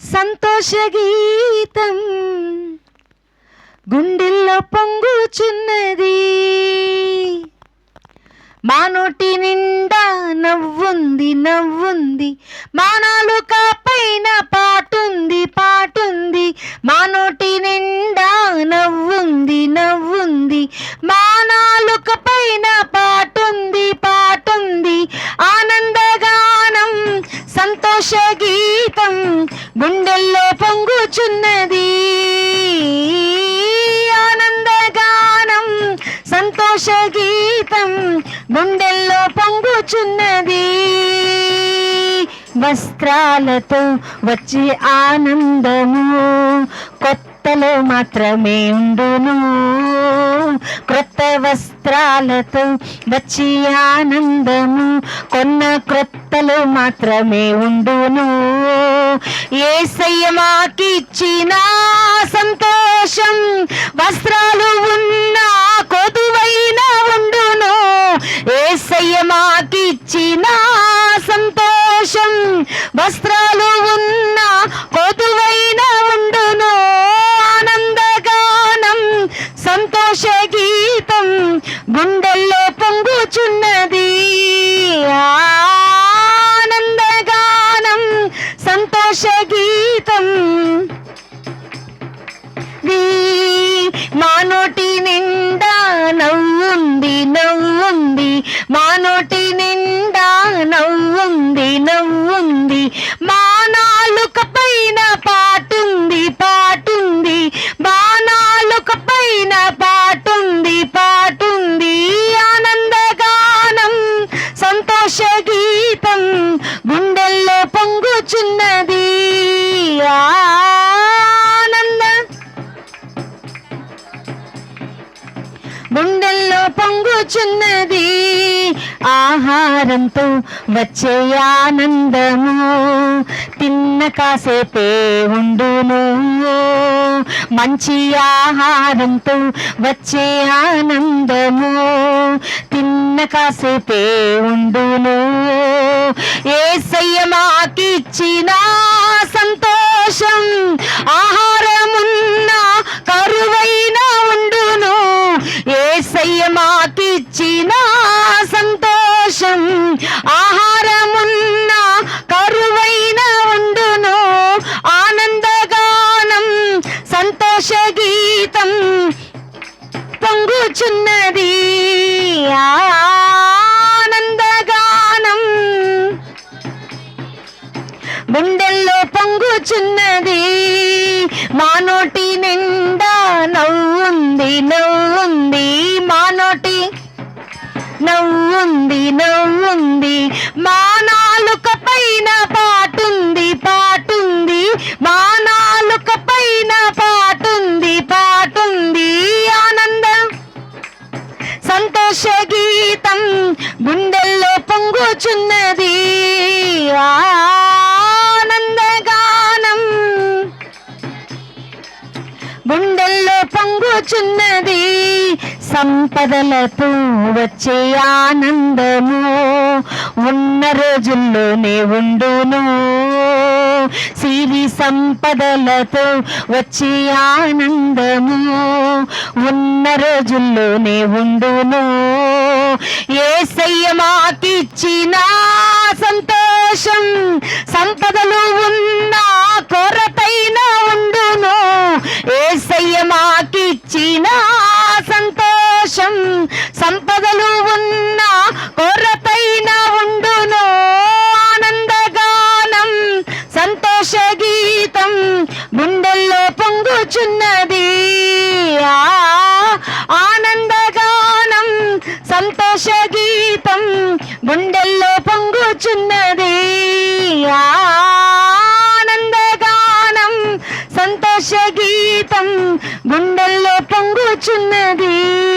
సంతోష గీతం గుండెల్లో పొంగుచున్నది. మా నోటి నిండా నవ్వుంది నవ్వుంది. మా నాలుక పైన పాటుంది పాటుంది. పొంగుచున్నది వస్త్రాలతో వచ్చే ఆనందము. కొత్తలో మాత్రమే ఉండును. క్రొత్త వస్త్రాలతో వచ్చి ఆనందము. కొన్న క్రొత్తలో మాత్రమే ఉండును. ఏసయ్య మాకిచ్చిన సంతోషం. వస్త్రాలు ఉన్న మాకిచ్చిన సంతోషం. వస్త్రాలు ఉన్న చిన్నది ఆనంద. గుండెల్లో పొంగుచున్నది ఆహారంతో వచ్చే ఆనందము. తిన్న కాసేపే ఉండును. మంచి ఆహారంతో వచ్చే ఆనందము. తిన్న కాసేపే ఉండును. ఏసయ్య మాకిచ్చిన సంతోషం ఆహారమున్న కరువైన ఉండును. ఏసయ్య మాకిచ్చిన సంతోషం ఆహారమున్న కరువైన ఉండును. ఆనందగానం సంతోష గీతం పొంగుచున్న పొంగుచున్నది మా నోటి నిండా నవ్వుంది నవ్వుంది మా నోటి నవ్వుంది నవ్వుంది. మా నాలుక పైన పాటుంది పాటుంది. మా నాలుక పైన పాటుంది పాటుంది ఆనందం. సంతోష గీతం గుండెల్లో పొంగుచున్నది. ఆ పొంగుచున్నది సంపదలతో వచ్చే ఆనందము. ఉన్న రోజుల్లోనే ఉండును. సిరి సంపదలతో వచ్చే ఆనందము. ఉన్న రోజుల్లోనే ఉండును. ఏసయ్య మాకిచ్చిన సంతోషం సంపదలు ఉన్న కలిగిన సంతోషం సంపదలు ఉన్న కొరతైన ఉండును. ఆనందగానం సంతోష గీతం గుండెల్లో పొంగుచున్నది. ఆనందగానం సంతోష గీతం గుండెల్లో పొంగుచున్నది. ఆనందగానం సంతోష గీతం గుండెల్లో 주네리